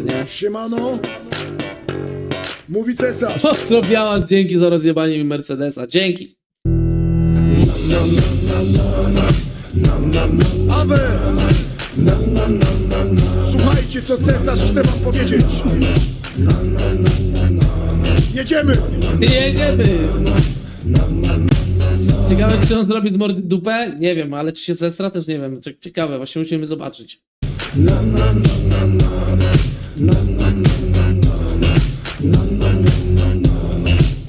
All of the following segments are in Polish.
nie? Siemano. Mówi cesarz. Ostro dzięki za rozjebanie mi Mercedesa. Dzięki. Awe. Słuchajcie, co cesarz chce wam powiedzieć. Jedziemy. Jedziemy! Ciekawe, czy on zrobi z mordy dupę? Nie wiem, ale czy się zestra? Też nie wiem. Cie- Ciekawe, właśnie musimy zobaczyć.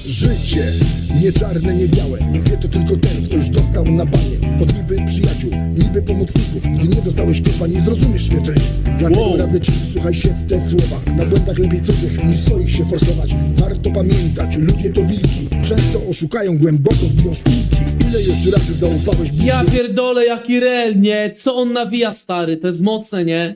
Życie nie czarne, nie białe. Wie to tylko ten, kto już dostał na banie Od niby przyjaciół, niby pomocników. Gdy nie dostałeś kopa, nie zrozumiesz śmiertelnie Dlatego Wow. radzę ci, słuchaj się w te słowa. Na błędach lepiej cudzych niż swoich się forsować. Warto pamiętać, ludzie to wilki. Często oszukają, głęboko wbiją szpilki. Ile już razy zaufałeś Ja bliźnim pierdolę, jaki rel, nie? Co on nawija, stary? To jest mocne, nie?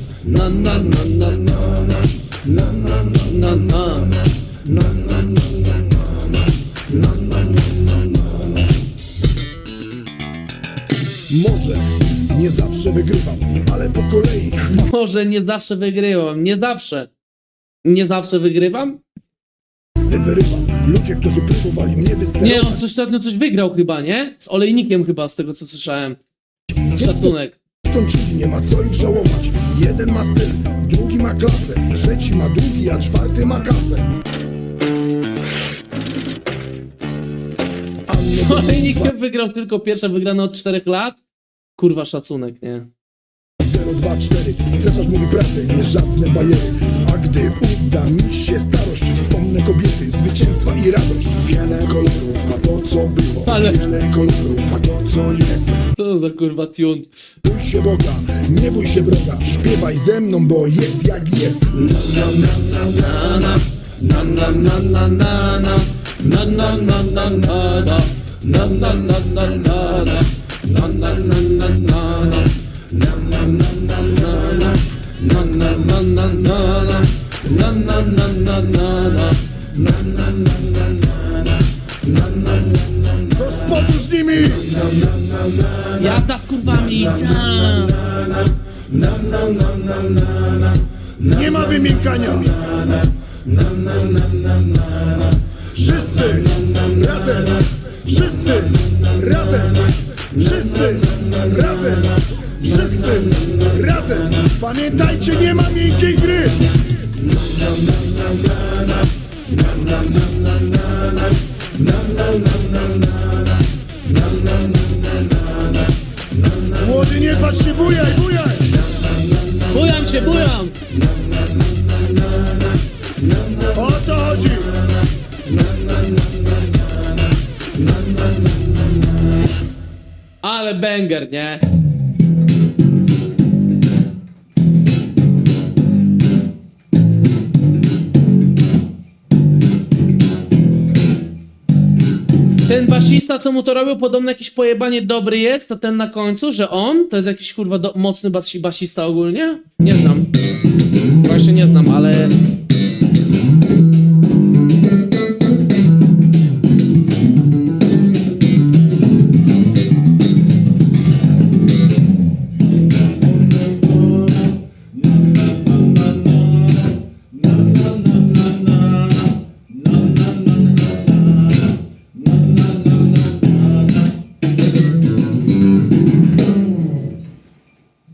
na na na na na na na na na na Może nie zawsze wygrywam, ale po kolei Może nie zawsze wygrywam, nie zawsze. Nie zawsze wygrywam? wyrywam. Ludzie, którzy próbowali mnie Nie, wysterować, on coś ostatnio coś wygrał chyba, nie? Z olejnikiem chyba, z tego co słyszałem. Szacunek. Skończyli, nie ma co ich żałować. Jeden ma styl, drugi ma klasę, trzeci ma długi, a czwarty ma kasę. Anno Z olejnikiem wygrał tylko pierwsze wygrane od 4 lat. Kurwa, szacunek, nie? 024 Cesarz mówi prawdę, nie żadne bajery A gdy uda mi się starość Wspomnę kobiety, zwycięstwa i radość Wiele kolorów ma to co było Ale- Wiele kolorów ma to co jest co za kurwa tune? Bój się Boga, nie bój się wroga Śpiewaj ze mną, bo jest jak jest Na na na na na Na na na na na Na na na na na na Na na na na na na Na na na na na nimi Jazda z kurwami. Nie ma wymiękania. Wszyscy razem. Wszyscy razem. Wszyscy razem. Wszyscy razem. Pamiętajcie, nie ma miękkiej gry. Młody, nie patrz się, bujaj, bujaj Bujam się, bujam! O to chodzi Ale banger, nie? Basista, co mu to robił, podobno jakiś pojebanie dobry jest, to ten na końcu, że on to jest jakiś kurwa do, mocny basi, basista ogólnie? Nie znam. Właśnie nie znam, ale...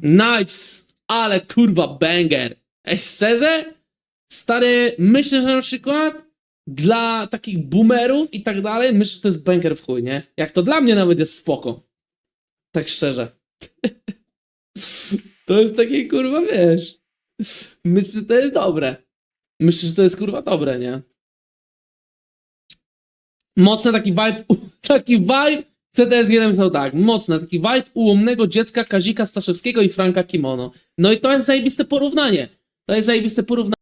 Nice! Ale kurwa banger! Ej, szczerze? Stary, myślę, że na przykład dla takich boomerów i tak dalej, myślę, że to jest banger w chuj, nie? Jak to dla mnie nawet jest spoko. Tak szczerze. To jest takie kurwa, wiesz. Myślę, że to jest dobre. Myślę, że to jest kurwa dobre, nie? Mocny taki vibe, taki vibe CTS 1 pisał tak, mocne, taki vibe ułomnego dziecka Kazika Staszewskiego i Franka Kimono. No i to jest zajebiste porównanie. To jest zajebiste porównanie.